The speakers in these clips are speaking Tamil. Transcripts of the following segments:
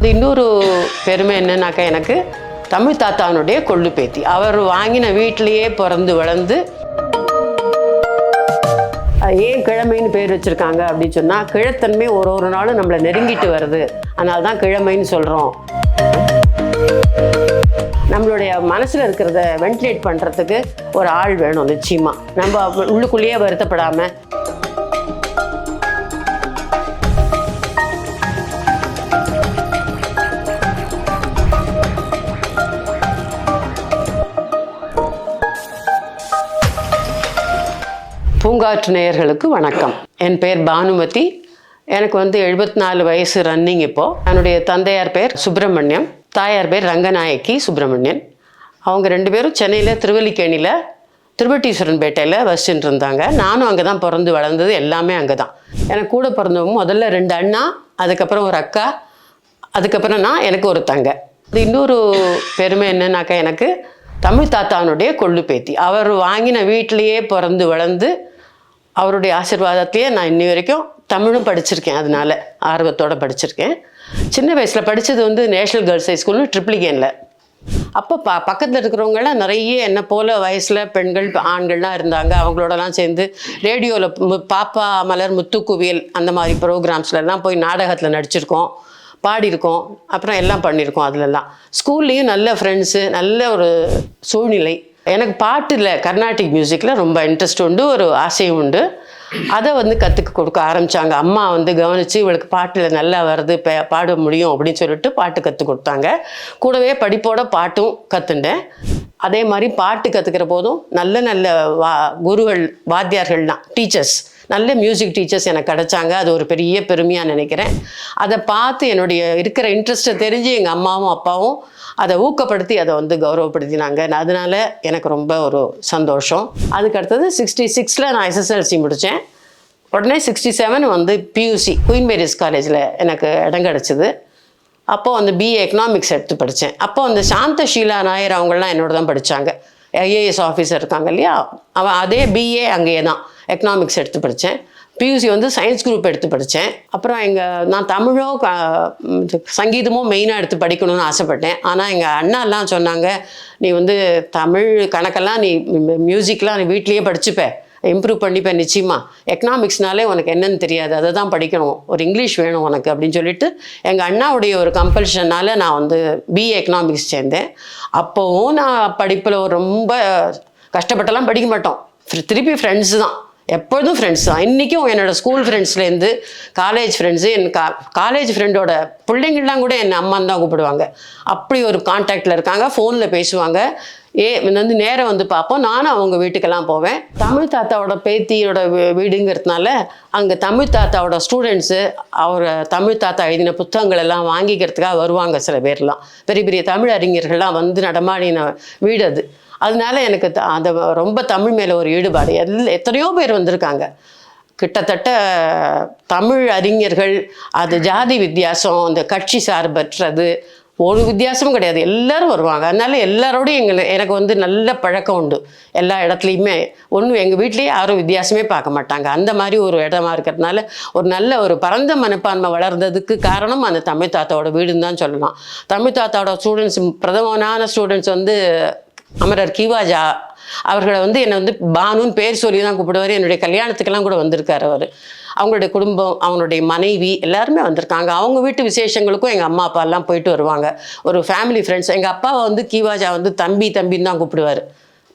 இது இன்னொரு பெருமை என்னன்னாக்கா எனக்கு தமிழ் தாத்தானுடைய கொள்ளு பேத்தி. அவர் வாங்கின வீட்டிலேயே பிறந்து வளர்ந்து அது ஏன் கிழமைன்னு பேர் வச்சுருக்காங்க அப்படின்னு சொன்னால் கிழத்தன்மை ஒரு ஒரு நாளும் நம்மளை நெருங்கிட்டு வருது. அதனால தான் கிழமைன்னு சொல்கிறோம் நம்மளுடைய மனசில் இருக்கிறத வென்டிலேட் பண்ணுறதுக்கு ஒரு ஆள் வேணும் நிச்சயமாக நம்ம உள்ளுக்குள்ளேயே வருத்தப்படாமல் பூங்காற்று நேயர்களுக்கு வணக்கம். என் பேர் பானுமதி. எனக்கு வந்து எழுபத்தி நாலு வயசு ரன்னிங் இப்போது என்னுடைய தந்தையார் பேர் சுப்பிரமணியம். தாயார் பேர் ரங்கநாயக்கி சுப்பிரமணியன். அவங்க ரெண்டு பேரும் சென்னையில் திருவல்லிக்கேணியில் திருவட்டீஸ்வரன் பேட்டையில் வசிச்சுட்டு இருந்தாங்க. நானும் அங்கே தான் பிறந்து வளர்ந்தது எல்லாமே அங்கே தான் எனக்கு கூட பிறந்தவங்க முதல்ல ரெண்டு அண்ணா அதுக்கப்புறம் ஒரு அக்கா அதுக்கப்புறம் நான் எனக்கு ஒரு தங்க. இது இன்னொரு பெருமை என்னன்னாக்கா எனக்கு தமிழ் தாத்தானுடைய கொள்ளு பேத்தி. அவர் வாங்கின வீட்டிலையே பிறந்து வளர்ந்து அவருடைய ஆசிர்வாதத்திலேயே நான் இன்னி வரைக்கும் தமிழும் படிச்சிருக்கேன் அதனால ஆர்வத்தோடு படிச்சிருக்கேன். சின்ன வயசில் படித்தது வந்து நேஷ்னல் கேர்ள்ஸ் ஹை ஸ்கூல்னு ட்ரிப்ளிகேனில். அப்போ ப பக்கத்தில் இருக்கிறவங்களாம் நிறைய என்ன போல் வயசில் பெண்கள் ஆண்கள்லாம் இருந்தாங்க. அவங்களோடலாம் சேர்ந்து ரேடியோவில் பாப்பா மலர் முத்துக்குவியல் அந்த மாதிரி ப்ரோக்ராம்ஸ்லலாம் போய் நாடகத்தில் நடிச்சிருக்கோம். பாடியிருக்கோம். அப்புறம் எல்லாம் பண்ணியிருக்கோம் அதிலெல்லாம் ஸ்கூல்லேயும் நல்ல ஃப்ரெண்ட்ஸு நல்ல ஒரு சூழ்நிலை. எனக்கு பாட்டில் கர்நாடிக் மியூசிக்கில் ரொம்ப இன்ட்ரெஸ்ட் உண்டு ஒரு ஆசையும் உண்டு. அதை வந்து கற்றுக்க கொடுக்க ஆரம்பித்தாங்க அம்மா வந்து கவனித்து இவளுக்கு பாட்டில் நல்லா வருது பே பாட முடியும் அப்படின்னு சொல்லிட்டு பாட்டு கற்றுக் கொடுத்தாங்க. கூடவே படிப்போட பாட்டும் கற்றுண்டேன் அதே மாதிரி பாட்டு கற்றுக்கிற போதும் நல்ல நல்ல வா குருகள் வாத்தியார்கள்லாம் டீச்சர்ஸ் நல்ல மியூசிக் டீச்சர்ஸ் எனக்கு கிடைச்சாங்க. அது ஒரு பெரிய பெருமையாக நினைக்கிறேன். அதை பார்த்து என்னுடைய இருக்கிற இன்ட்ரெஸ்ட்டை தெரிஞ்சு எங்கள் அம்மாவும் அப்பாவும் அதை ஊக்கப்படுத்தி அதை வந்து கௌரவப்படுத்தினாங்க. அதனால் எனக்கு ரொம்ப ஒரு சந்தோஷம். அதுக்கு அடுத்தது சிக்ஸ்டி சிக்ஸில் நான் எஸ்எஸ்எல்சி முடித்தேன் உடனே சிக்ஸ்டி செவன் வந்து பியூசி குயின் மேரிஸ் காலேஜில் எனக்கு இடம் கிடச்சிது. அப்போது வந்து பிஏ எக்கனாமிக்ஸ் எடுத்து படித்தேன் அப்போ அந்த சாந்த ஷீலா நாயர் அவங்களாம் என்னோட தான் படித்தாங்க ஐஏஎஸ் ஆஃபீஸர் இருக்காங்க இல்லையா? அவன் அதே பிஏ அங்கேயே தான் எக்கனாமிக்ஸ் எடுத்து படித்தேன் பியூசி வந்து சயின்ஸ் குரூப் எடுத்து படித்தேன் அப்புறம் எங்கள் நான் தமிழோ க- சங்கீதமோ மெயினாக எடுத்து படிக்கணும்னு ஆசைப்பட்டேன். ஆனால் எங்கள் அண்ணாலாம் சொன்னாங்க நீ வந்து தமிழ் கணக்கெல்லாம் நீ மியூசிக்லாம் நீ வீட்லேயே படிச்சுப்ப. இம்ப்ரூவ் பண்ணிப்பேன் நிச்சயமாக எக்கனாமிக்ஸ்னாலே உனக்கு என்னன்னு தெரியாது. அதை தான் படிக்கணும். ஒரு இங்கிலீஷ் வேணும் உனக்கு அப்படின்னு சொல்லிட்டு எங்கள் அண்ணாவுடைய ஒரு கம்பல்ஷனால் நான் வந்து பிஏ எக்கனாமிக்ஸ் சேர்ந்தேன். அப்போவும் நான் படிப்பில் ரொம்ப கஷ்டப்பட்டெல்லாம் படிக்க மாட்டோம். திருப்பி ஃப்ரெண்ட்ஸ் தான். எப்பொழுதும் ஃப்ரெண்ட்ஸ் தான். இன்றைக்கும் என்னோடய ஸ்கூல் ஃப்ரெண்ட்ஸ்லேருந்து காலேஜ் ஃப்ரெண்ட்ஸு என் கா காலேஜ் ஃப்ரெண்டோட பிள்ளைங்கள்லாம் கூட என்னை அம்மான்னு தான் கூப்பிடுவாங்க. அப்படி ஒரு கான்டாக்டில் இருக்காங்க. ஃபோனில் பேசுவாங்க. ஏ வந்து நேரம் வந்து பார்ப்போம். நானும் அவங்க வீட்டுக்கெல்லாம் போவேன். தமிழ் தாத்தாவோட பேத்தியோட வீ- வீடுங்கிறதுனால அங்கே தமிழ் தாத்தாவோட ஸ்டூடெண்ட்ஸு அவர் தமிழ் தாத்தா எழுதின புத்தகங்கள் எல்லாம் வாங்கிக்கிறதுக்காக வருவாங்க சில பேர்லாம். பெரிய பெரிய தமிழ் அறிஞர்கள்லாம் வந்து நடமாடின வீடு அது. அதனால எனக்கு த- அந்த ரொம்ப தமிழ் மேலே ஒரு ஈடுபாடு. எல் எத்தனையோ பேர் வந்திருக்காங்க. கிட்டத்தட்ட தமிழ் அறிஞர்கள் அது ஜாதி வித்தியாசம் அந்த கட்சி சார்பற்றது ஒரு வித்தியாசமும் கிடையாது. எல்லோரும் வருவாங்க. அதனால எல்லாரோடையும் எங்களை எனக்கு வந்து நல்ல பழக்கம் உண்டு. எல்லா இடத்துலையுமே. ஒன்றும் எங்கள் வீட்லேயே யாரும் வித்தியாசமே பார்க்க மாட்டாங்க. அந்த மாதிரி ஒரு இடமா இருக்கிறதுனால ஒரு நல்ல ஒரு பரந்த மனப்பான்மை வளர்ந்ததுக்கு காரணம் அந்த தமிழ் தாத்தாவோட வீடுன்னு தான் சொல்லலாம். தமிழ் தாத்தாவோட ஸ்டூடெண்ட்ஸ் பிரதமனான ஸ்டூடெண்ட்ஸ் வந்து அமரர் கிவாஜா அவர்களை வந்து என்னை வந்து பானுன்னு பேர் சொல்லி தான் கூப்பிடுவார். என்னுடைய கல்யாணத்துக்கெல்லாம் கூட வந்திருக்காரு அவர். அவங்களுடைய குடும்பம் அவங்களுடைய மனைவி எல்லாருமே வந்திருக்காங்க. அவங்க வீட்டு விசேஷங்களுக்கும் எங்கள் அம்மா அப்பா எல்லாம் போயிட்டு வருவாங்க. ஒரு ஃபேமிலி ஃப்ரெண்ட்ஸ் எங்கள் அப்பாவை வந்து கிவாஜா வந்து தம்பி தம்பின்னு தான் கூப்பிடுவார்.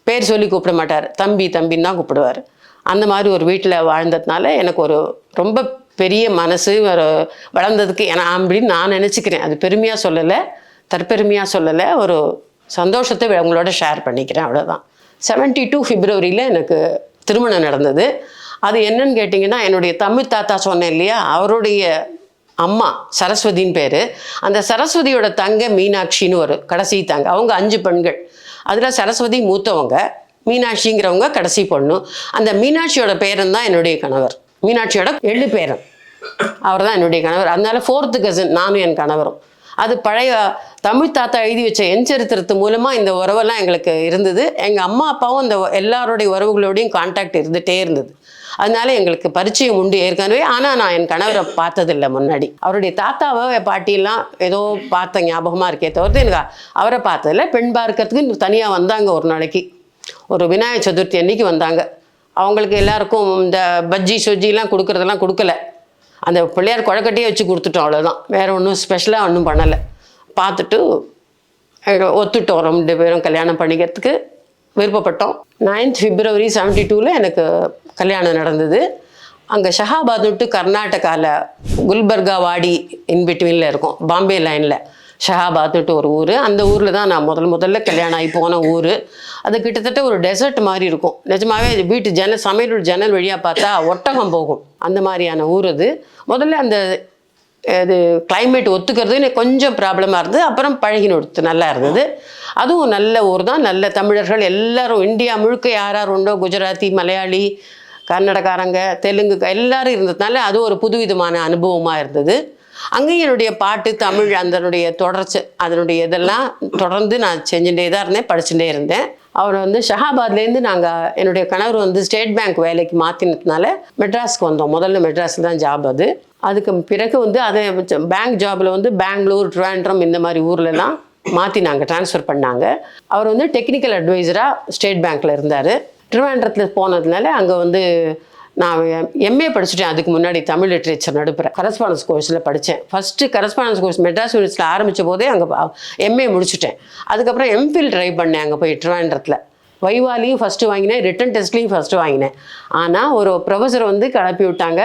பேர் சொல்லி கூப்பிட மாட்டார். தம்பி தம்பின்னு தான் கூப்பிடுவார். அந்த மாதிரி ஒரு வீட்டில் வாழ்ந்ததுனால எனக்கு ஒரு ரொம்ப பெரிய மனசு ஒரு வளர்ந்ததுக்கு ஏன்னா அப்படின்னு நான் நினச்சிக்கிறேன். அது பெருமையாக சொல்லலை தற்பெருமையாக சொல்லலை. ஒரு சந்தோஷத்தை உங்களோட ஷேர் பண்ணிக்கிறேன் அவ்வளோதான் 72 டூ பிப்ரவரியில் எனக்கு திருமணம் நடந்தது. அது என்னன்னு கேட்டிங்கன்னா என்னுடைய தமிழ் தாத்தா சொன்னேன் இல்லையா? அவருடைய அம்மா சரஸ்வதின்னு பேர். அந்த சரஸ்வதியோட தங்க மீனாட்சின்னு ஒரு கடைசி தங்க அவங்க அஞ்சு பெண்கள். அதில் சரஸ்வதி மூத்தவங்க மீனாட்சிங்கிறவங்க கடைசி பொண்ணு. அந்த மீனாட்சியோட பேரன் தான் என்னுடைய கணவர். மீனாட்சியோட எள்ளு பேரன். அவர் தான் என்னுடைய கணவர். அதனால ஃபோர்த்து கசின் நானும் என் கணவரும். அது பழைய தமிழ் தாத்தா எழுதி வச்ச என் சரித்திரத்து மூலமாக இந்த உறவெல்லாம் எங்களுக்கு இருந்தது. எங்கள் அம்மா அப்பாவும் இந்த எல்லாருடைய உறவுகளோடையும் காண்டாக்ட் இருந்துகிட்டே இருந்தது. அதனால எங்களுக்கு பரிச்சயம் உண்டு ஏற்கனவே. ஆனால் நான் என் கணவரை பார்த்ததில்லை முன்னாடி. அவருடைய தாத்தாவை பாட்டியெல்லாம் ஏதோ பார்த்த ஞாபகமாக இருக்கே தவிர்த்து எனக்கு அவரை பார்த்ததில்ல. பெண் பார்க்கறதுக்கு தனியாக வந்தாங்க ஒரு நாளைக்கு. ஒரு விநாயகர் சதுர்த்தி அன்னைக்கு வந்தாங்க. அவங்களுக்கு எல்லாருக்கும் இந்த பஜ்ஜி சொஜ்ஜிலாம் கொடுக்குறதெல்லாம் கொடுக்கல. அந்த பிள்ளையார் குழக்கட்டையே வச்சு கொடுத்துட்டோம் அவ்வளோதான் வேறு ஒன்றும் ஸ்பெஷலாக ஒன்றும் பண்ணலை. பார்த்துட்டு ஒத்துட்டோம். ரெண்டு பேரும் கல்யாணம் பண்ணிக்கிறதுக்கு விருப்பப்பட்டோம். நைன்த் பிப்ரவரி செவன்ட்டி டூவில் எனக்கு கல்யாணம் நடந்தது. அங்கே ஷஹாபாத் விட்டு கர்நாடகாவில் குல்பர்கா வாடி இன்பிட்வீனில் இருக்கும். பாம்பே லைனில் ஷஹாபாத்துட்டு ஒரு ஊர். அந்த ஊரில் தான் நான் முதல் முதல்ல கல்யாணம் ஆகி போன ஊர். அது கிட்டத்தட்ட ஒரு டெசர்ட் மாதிரி இருக்கும். நிஜமாவே இது வீட்டு ஜன சமையல் ஜன்னல் வழியாக பார்த்தா ஒட்டகம் போகும். அந்த மாதிரியான ஊர் அது. முதல்ல அந்த இது கிளைமேட் ஒத்துக்கிறது எனக்கு கொஞ்சம் ப்ராப்ளமாக இருந்தது. அப்புறம் பழகின கொடுத்து நல்லா இருந்தது. அதுவும் நல்ல ஊர் தான். நல்ல தமிழர்கள் எல்லாரும் இந்தியா முழுக்க யார் யார் உண்டோ? குஜராத்தி மலையாளி கன்னடக்காரங்க தெலுங்கு எல்லாரும் இருந்ததுனால அது ஒரு புதுவிதமான அனுபவமாக இருந்தது. அங்கேயும் என்னுடைய பாட்டு தமிழ் அதனுடைய தொடர்ச்சி அதனுடைய இதெல்லாம் தொடர்ந்து நான் செஞ்சுட்டே தான் இருந்தேன் படிச்சுட்டே இருந்தேன். அவர் வந்து ஷஹாபாத்லேருந்து நாங்கள் என்னுடைய கணவர் வந்து ஸ்டேட் பேங்க் வேலைக்கு மாற்றினதுனால மெட்ராஸ்க்கு வந்தோம். முதல்ல மெட்ராஸில் தான் ஜாப் அது. அதுக்கு பிறகு வந்து அதை பேங்க் ஜாபில் வந்து பெங்களூர் ட்ரிவாண்ட்ரம் இந்த மாதிரி ஊர்லலாம் மாற்றி நாங்கள் ட்ரான்ஸ்ஃபர் பண்ணாங்க. அவர் வந்து டெக்னிக்கல் அட்வைசராக ஸ்டேட் பேங்க்கில் இருந்தார். ட்ரிவாண்ட்ரத்தில் போனதுனால அங்கே வந்து நான் எம்ஏ படிச்சுட்டேன். அதுக்கு முன்னாடி தமிழ் லிட்ரேச்சர் நடுப்புறேன். கரஸ்பாண்டன்ஸ் கோர்ஸில் படித்தேன் ஃபஸ்ட்டு கரஸ்பாண்டன்ஸ் கோர்ஸ் மெட்ராஸ் யூனிவர்சிட்டியில் ஆரம்பித்த போதே அங்கே எம்ஏ முடிச்சுட்டேன். அதுக்கப்புறம் எம்ஃபில் ட்ரை பண்ணேன் அங்கே போய் ட்ரிவாண்டத்தில் வைவாலையும் ஃபஸ்ட்டு வாங்கினேன். ரிட்டன் டெஸ்ட்லேயும் ஃபஸ்ட்டு வாங்கினேன். ஆனால் ஒரு ப்ரொஃபஸர் வந்து கிளப்பி விட்டாங்க.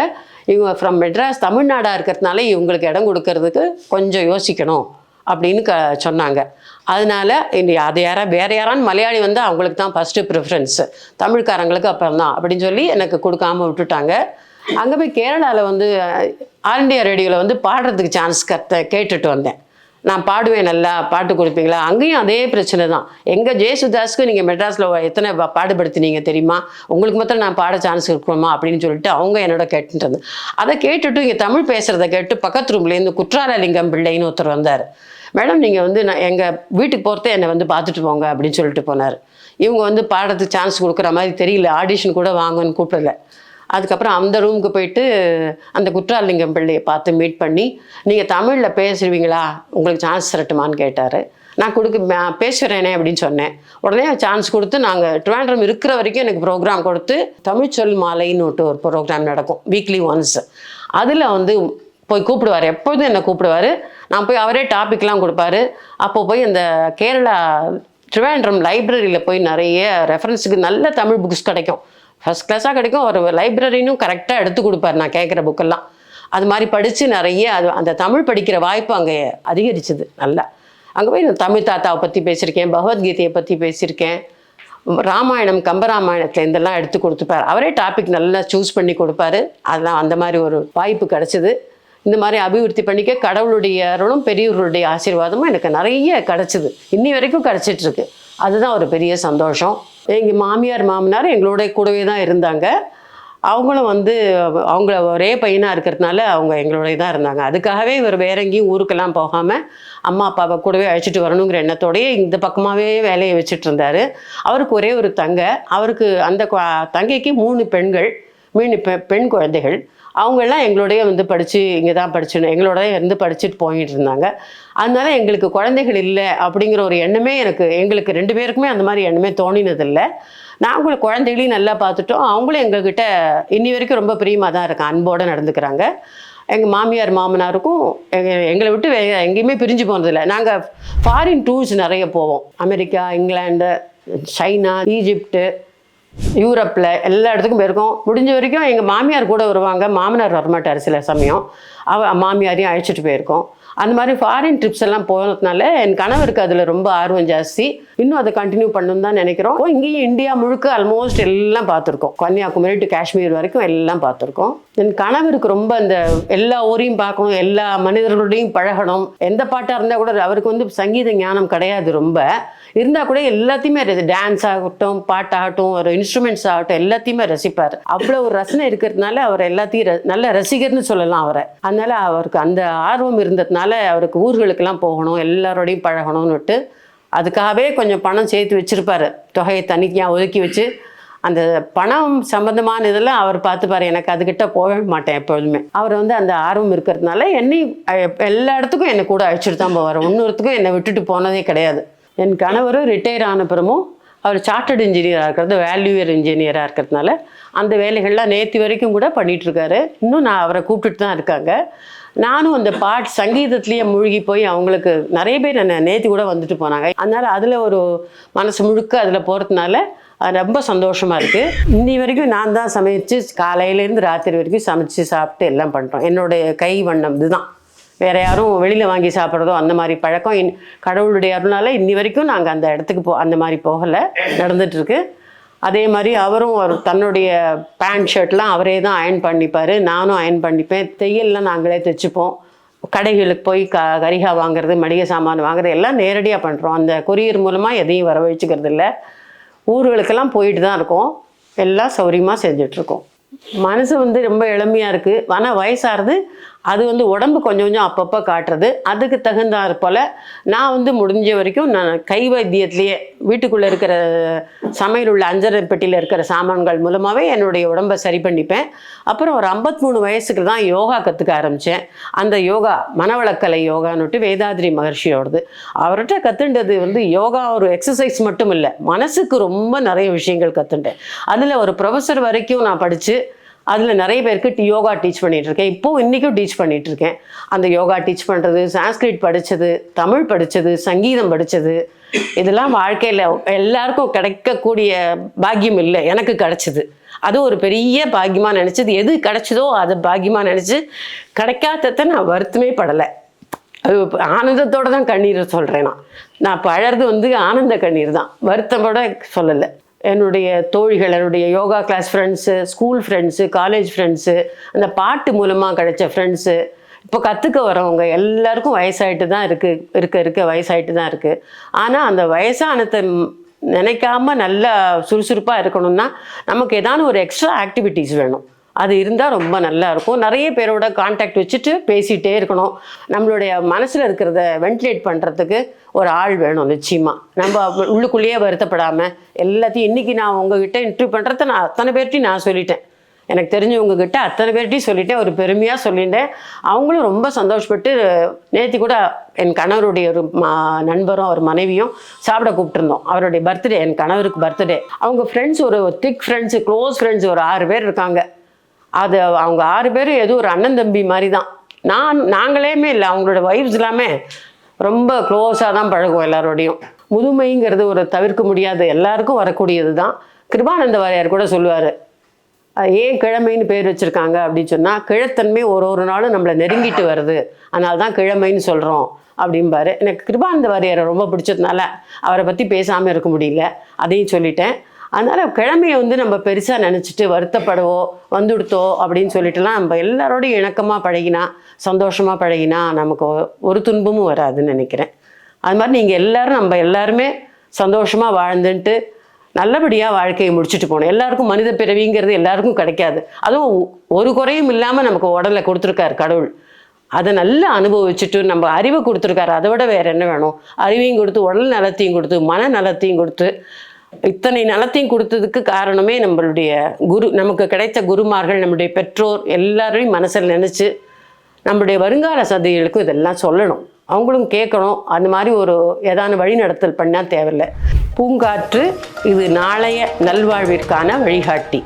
இவங்க ஃப்ரம் மெட்ராஸ் தமிழ்நாடாக இருக்கிறதுனால இவங்களுக்கு இடம் கொடுக்கறதுக்கு கொஞ்சம் யோசிக்கணும் அப்படின்னு க சொன்னாங்க. அதனால இனி அது யாரா வேறு யாரான்னு மலையாளி வந்து அவங்களுக்கு தான் ஃபஸ்ட்டு ப்ரிஃபரன்ஸு தமிழ்காரங்களுக்கு அப்புறம் தான் அப்படின்னு சொல்லி எனக்கு கொடுக்காம விட்டுட்டாங்க. அங்கே போய் கேரளாவில் வந்து ஆல் இண்டியா ரேடியோவில் வந்து பாடுறதுக்கு சான்ஸ் கத்த கேட்டுட்டு வந்தேன். நான் பாடுவேன் நல்லா பாட்டு கொடுப்பீங்களா? அங்கேயும் அதே பிரச்சனை தான். எங்கள் ஜெயசுதாஸ்க்கு நீங்கள் மெட்ராஸில் எத்தனை பாடுபடுத்தினீங்க தெரியுமா? உங்களுக்கு மாத்திரம் நான் பாட சான்ஸ் இருக்கணுமா அப்படின்னு சொல்லிட்டு அவங்க என்னோட கேட்டுட்டு அதை கேட்டுட்டு இங்கே தமிழ் பேசுகிறத கேட்டு பக்கத்து ரூம்லேருந்து குற்றாலலிங்கம் பிள்ளைன்னு ஒருத்தர் வந்தார். மேடம் நீங்கள் வந்து நான் எங்கள் வீட்டுக்கு போகிறத என்னை வந்து பார்த்துட்டு போங்க அப்படின்னு சொல்லிட்டு போனார். இவங்க வந்து பாடுறதுக்கு சான்ஸ் கொடுக்குற மாதிரி தெரியல. ஆடிஷன் கூட வாங்கன்னு கூப்பிடல. அதுக்கப்புறம் அந்த ரூமுக்கு போயிட்டு அந்த குற்றாலிங்கம் பிள்ளையை பார்த்து மீட் பண்ணி நீங்கள் தமிழில் பேசுவீங்களா உங்களுக்கு சான்ஸ் தரட்டுமான்னு கேட்டார். நான் கொடுக்க பேசுகிறேனே அப்படின்னு சொன்னேன். உடனே சான்ஸ் கொடுத்து நாங்கள் ட்ரிவாண்ட்ரம் இருக்கிற வரைக்கும் எனக்கு ப்ரோக்ராம் கொடுத்து தமிழ் சொல் மாலைன்னு ஒரு ப்ரோக்ராம் நடக்கும் வீக்லி ஒன்ஸ் அதில் வந்து போய் கூப்பிடுவார். எப்போதும் என்னை கூப்பிடுவார். நான் போய் அவரே டாபிக்லாம் கொடுப்பாரு. அப்போ போய் அந்த கேரளா ட்ரிவாண்ட்ரம் லைப்ரரியில் போய் நிறைய ரெஃபரன்ஸுக்கு நல்ல தமிழ் புக்ஸ் கிடைக்கும். ஃபஸ்ட் கிளாஸாக கிடைக்கும். ஒரு லைப்ரரினும் கரெக்டாக எடுத்து கொடுப்பார் நான் கேட்குற புக்கெல்லாம் அது மாதிரி படித்து நிறைய அது அந்த தமிழ் படிக்கிற வாய்ப்பு அங்கே அதிகரிச்சது நல்லா. அங்கே போய் நான் தமிழ் தாத்தாவை பற்றி பேசியிருக்கேன் பகவத்கீதையை பற்றி பேசியிருக்கேன். ராமாயணம் கம்பராமாயணத்துல இதெல்லாம் எடுத்து கொடுத்துப்பார். அவரே டாபிக் நல்லா சூஸ் பண்ணி கொடுப்பாரு. அதெல்லாம் அந்த மாதிரி ஒரு வாய்ப்பு கிடச்சிது. இந்த மாதிரி அபிவிருத்தி பண்ணிக்க கடவுளுடைய அருளும் பெரியவர்களுடைய ஆசீர்வாதமும் எனக்கு நிறைய கிடைச்சிது. இன்னி வரைக்கும் கிடச்சிட்ருக்கு. அதுதான் ஒரு பெரிய சந்தோஷம். எங்கள் மாமியார் மாமனார் எங்களோட கூடவே தான் இருந்தாங்க. அவங்களும் வந்து அவங்க ஒரே பையனாக இருக்கிறதுனால அவங்க எங்களோடய தான் இருந்தாங்க. அதுக்காகவே இவர் வேற எங்கேயும் ஊருக்கெல்லாம் போகாமல் அம்மா அப்பாவை கூடவே அழைச்சிட்டு வரணுங்கிற எண்ணத்தோடயே இந்த பக்கமாகவே வேலையை வச்சுட்டு இருந்தார். அவருக்கு ஒரே ஒரு தங்கை அவருக்கு அந்த தங்கைக்கு மூணு பெண்கள் மூணு பெ பெண் குழந்தைகள். அவங்கெல்லாம் எங்களோடய வந்து படித்து இங்கே தான் படிச்சு எங்களோட இருந்து படிச்சுட்டு போயிட்டு இருந்தாங்க. அதனால எங்களுக்கு குழந்தைகள் இல்லை அப்படிங்கிற ஒரு எண்ணமே எனக்கு எங்களுக்கு ரெண்டு பேருக்குமே அந்த மாதிரி எண்ணமே தோணினதில்லை. நாங்களும் குழந்தைகளையும் நல்லா பார்த்துட்டோம். அவங்களும் எங்ககிட்ட இன்னி வரைக்கும் ரொம்ப பிரியமாக தான் இருக்காங்க அன்போடு நடந்துக்கிறாங்க. எங்கள் மாமியார் மாமனாருக்கும் எங்கள் எங்களை விட்டு வே எங்கேயுமே பிரிஞ்சு போனதில்லை. நாங்கள் ஃபாரின் டூர்ஸ் நிறைய போவோம். அமெரிக்கா இங்கிலாந்து சைனா ஈஜிப்டு யூரோப்பில் எல்லா இடத்துக்கும் போயிருக்கோம். முடிஞ்ச வரைக்கும் எங்கள் மாமியார் கூட வருவாங்க. மாமனார் வரமாட்டார் சில சமயம். அவ மாமியாரையும் அழைச்சிட்டு போயிருக்கோம். அந்த மாதிரி ஃபாரின் ட்ரிப்ஸ் எல்லாம் போனதுனால என் கணவருக்கு அதில் ரொம்ப ஆர்வம் ஜாஸ்தி. இன்னும் அதை கண்டினியூ பண்ணணும் தான் நினைக்கிறோம். இங்கேயும் இந்தியா முழுக்க ஆல்மோஸ்ட் எல்லாம் பார்த்துருக்கோம். கன்னியாகுமரி டு காஷ்மீர் வரைக்கும் எல்லாம் பார்த்துருக்கோம். என் கணவருக்கு ரொம்ப அந்த எல்லா ஊரையும் பார்க்கணும் எல்லா மனிதர்களோடையும் பழகணும். எந்த பாட்டாக இருந்தால் கூட அவருக்கு வந்து சங்கீத ஞானம் கிடையாது ரொம்ப. இருந்தால் கூட எல்லாத்தையுமே டான்ஸ் ஆகட்டும் பாட்டாகட்டும் ஒரு இன்ஸ்ட்ருமெண்ட்ஸ் ஆகட்டும் எல்லாத்தையுமே ரசிப்பார். அவ்வளோ ஒரு ரசனை இருக்கிறதுனால அவர் எல்லாத்தையும் ர- நல்ல ரசிகர்னு சொல்லலாம் அவரை. அதனால் அவருக்கு அந்த ஆர்வம் இருந்ததுனால அவருக்கு ஊர்களுக்கெல்லாம் போகணும் எல்லாரோடையும் பழகணும்னுட்டு அதுக்காகவே கொஞ்சம் பணம் சேர்த்து வச்சுருப்பார். தொகையை தனியாக ஒதுக்கி வச்சு அந்த பணம் சம்பந்தமான இதெல்லாம் அவர் பார்த்துப்பார். எனக்கு அதுக்கிட்ட போகவே மாட்டேன் எப்பொழுதுமே. அவர் வந்து அந்த ஆர்வம் இருக்கிறதுனால என்னையும் எல்லா இடத்துக்கும் என்னை கூட அழைச்சிட்டு தான் போவார். இன்னொருத்துக்கும் என்னை விட்டுட்டு போனதே கிடையாது. என் கணவர் ரிட்டையர் ஆன பிறமும் அவர் சார்ட்டர்ட் இன்ஜினியராக இருக்கிறது வேல்யூயர் இன்ஜினியராக இருக்கிறதுனால அந்த வேலைகள்லாம் நேற்று வரைக்கும் கூட பண்ணிகிட்ருக்காரு இன்னும் நான் அவரை கூப்பிட்டுட்டு தான் இருக்காங்க. நானும் அந்த பாட் சங்கீதத்துலேயே மூழ்கி போய் அவங்களுக்கு நிறைய பேர் என்ன நேற்று கூட வந்துட்டு போனாங்க. அதனால் அதில் ஒரு மனசு முழுக்க அதில் போகிறதுனால அது ரொம்ப சந்தோஷமாக இருக்குது இன்னி வரைக்கும் நான் தான் சமைச்சு காலையிலேருந்து ராத்திரி வரைக்கும் சமைச்சு சாப்பிட்டு எல்லாம் பண்ணுறோம் என்னுடைய கை வண்ணம் இதுதான். வேற யாரும் வெளியில் வாங்கி சாப்பிட்றதோ அந்த மாதிரி பழக்கம். இன் கடவுளுடைய அருளால் இன்னி வரைக்கும் நாங்கள் அந்த இடத்துக்கு போ அந்த மாதிரி போகலை. நடந்துட்டுருக்கு. அதே மாதிரி அவரும் ஒரு தன்னுடைய பேண்ட் ஷர்ட்லாம் அவரே தான் அயன் பண்ணிப்பார். நானும் அயன் பண்ணிப்பேன். தையல்லாம் நாங்களே தைச்சிப்போம். கடைகளுக்கு போய் க கரிகா வாங்குறது மளிகை சாமான் வாங்குறது எல்லாம் நேரடியாக பண்ணுறோம் அந்த கொரியர் மூலமாக எதையும் வரவழைச்சிக்கிறது இல்லை ஊர்களுக்கெல்லாம் போயிட்டு தான் இருக்கோம். எல்லாம் சௌரியமாக செஞ்சிட்ருக்கோம் மனசு வந்து ரொம்ப எளிமையாக இருக்குது ஆனால் வயசாகிறது அது வந்து உடம்பு கொஞ்சம் கொஞ்சம் அப்பப்போ காட்டுறது. அதுக்கு தகுந்தாற் போல் நான் வந்து முடிஞ்ச வரைக்கும் நான் கை வைத்தியத்திலேயே வீட்டுக்குள்ளே இருக்கிற சமையல் உள்ள அஞ்சரை பெட்டியில் இருக்கிற சாமான்கள் மூலமாகவே என்னுடைய உடம்பை சரி பண்ணிப்பேன். அப்புறம் ஒரு 53 வயசுக்கு தான் யோகா கற்றுக்க ஆரம்பித்தேன் அந்த யோகா மனவளக்கலை யோகான்னுட்டு வேதாதிரி மகர்ஷியோடது. அவர்கிட்ட கற்றுண்டது வந்து யோகா ஒரு எக்ஸசைஸ் மட்டும் இல்லை மனசுக்கு ரொம்ப நிறைய விஷயங்கள் கற்றுண்டேன் அதில் ஒரு ப்ரொஃபஸர் வரைக்கும் நான் படித்து அதில் நிறைய பேருக்கு டி- யோகா டீச் பண்ணிகிட்ருக்கேன் இப்போது இன்றைக்கும் டீச் பண்ணிகிட்ருக்கேன் இருக்கேன் அந்த யோகா டீச் பண்ணுறது சான்ஸ்கிரிட் படித்தது தமிழ் படித்தது சங்கீதம் படித்தது இதெல்லாம் வாழ்க்கையில் எல்லாருக்கும் கிடைக்கக்கூடிய பாக்கியம் இல்லை. எனக்கு கிடச்சிது. அது ஒரு பெரிய பாக்கியமாக நினச்சது. எது கிடச்சதோ அது பாக்கியமாக நினச்சி கிடைக்காததை நான் வருத்தமே படலை. அது ஆனந்தத்தோடு தான் கண்ணீர் சொல்கிறேன் நான். நான் பழறது வந்து ஆனந்த கண்ணீர் தான். வருத்தப்பட சொல்லலை. என்னுடைய தோழிகள் என்னுடைய yoga class friends school friends college friends அந்த பாட்டு மூலமாக கிடைச்ச ஃப்ரெண்ட்ஸு இப்போ கற்றுக்க வரவங்க எல்லாருக்கும் வயசாயிட்டு தான் இருக்குது இருக்க இருக்க வயசாயிட்டு தான் இருக்குது ஆனால் அந்த வயசானத்தை நினைக்காம நல்லா சுறுசுறுப்பாக இருக்கணும்னா நமக்கு ஏதாவது ஒரு எக்ஸ்ட்ரா ஆக்டிவிட்டீஸ் வேணும். அது இருந்தால் ரொம்ப நல்லா இருக்கும். நிறைய பேரோட காண்டாக்ட் வச்சுட்டு பேசிகிட்டே இருக்கணும். நம்மளுடைய மனசில் இருக்கிறத வென்டிலேட் பண்ணுறதுக்கு ஒரு ஆள் வேணும் நிச்சயமாக நம்ம உள்ளுக்குள்ளேயே வருத்தப்படாமல் எல்லாத்தையும் இன்றைக்கி நான் உங்ககிட்ட இன்டர்வியூ பண்ணுறத நான் அத்தனை பேர்ட்டையும் நான் சொல்லிட்டேன். எனக்கு தெரிஞ்சவங்ககிட்ட அத்தனை பேர்ட்டையும் சொல்லிட்டேன். ஒரு பெருமையாக சொல்லிட்டேன் அவங்களும் ரொம்ப சந்தோஷப்பட்டு நேற்று கூட என் கணவருடைய ஒரு மா நண்பரும் அவர் மனைவியும் சாப்பிட கூப்பிட்டுருந்தோம். அவருடைய பர்த்டே என் கணவருக்கு பர்த்டே அவங்க ஃப்ரெண்ட்ஸ் ஒரு திக் ஃப்ரெண்ட்ஸு க்ளோஸ் ஃப்ரெண்ட்ஸ் ஒரு ஆறு பேர் இருக்காங்க. அது அவங்க ஆறு பேரும் ஏதோ ஒரு அண்ணன் தம்பி மாதிரி தான் நான் நாங்களேமே இல்லை அவங்களோட வைஃப்ஸ் எல்லாமே ரொம்ப க்ளோஸாக தான் பழகுவோம் எல்லாரோடையும். முதுமைங்கிறது ஒரு தவிர்க்க முடியாத எல்லாருக்கும் வரக்கூடியது தான் கிருபானந்த வாரியார் கூட சொல்லுவார் ஏன் கிழமைன்னு பேர் வச்சுருக்காங்க? அப்படின்னு சொன்னால் கிழத்தன்மை ஒரு ஒரு நாளும் நம்மளை நெருங்கிட்டு வருது அதனால தான் கிழமைன்னு சொல்கிறோம் அப்படிம்பாரு. எனக்கு கிருபானந்த வாரியாரை ரொம்ப பிடிச்சதுனால அவரை பற்றி பேசாமல் இருக்க முடியல அதையும் சொல்லிட்டேன். அதனால் கிழமையை வந்து நம்ம பெருசாக நினச்சிட்டு வருத்தப்படவோ வந்துடுத்தோ அப்படின்னு சொல்லிட்டுலாம் நம்ம எல்லாரோடையும் இணக்கமாக பழகினா சந்தோஷமாக பழகினா நமக்கு ஒரு துன்பமும் வராதுன்னு நினைக்கிறேன். அது மாதிரி நீங்கள் எல்லோரும் நம்ம எல்லாருமே சந்தோஷமாக வாழ்ந்துன்ட்டு நல்லபடியாக வாழ்க்கையை முடிச்சுட்டு போகணும். எல்லாருக்கும் மனித பிறவிங்கிறது எல்லாருக்கும் கிடைக்காது. அதுவும் ஒரு குறையும் இல்லாமல் நமக்கு உடலை கொடுத்துருக்காரு கடவுள். அதை நல்லா அனுபவிச்சுட்டு நம்ம அறிவை கொடுத்துருக்காரு. அதை விட வேற என்ன வேணும்? அறிவையும் கொடுத்து உடல் நலத்தையும் கொடுத்து மன நலத்தையும் கொடுத்து இத்தனை நலத்தையும் கொடுத்ததுக்கு காரணமே நம்மளுடைய குரு நமக்கு கிடைத்த குருமார்கள் நம்முடைய பெற்றோர் எல்லாரையும் மனசில் நினச்சி நம்முடைய வருங்கால சதிகளுக்கும் இதெல்லாம் சொல்லணும். அவங்களும் கேட்கணும். அந்த மாதிரி ஒரு ஏதான வழிநடத்தல் பண்ணால் தேவையில்லை. பூங்காற்று இது நாளைய நல்வாழ்விற்கான வழிகாட்டி.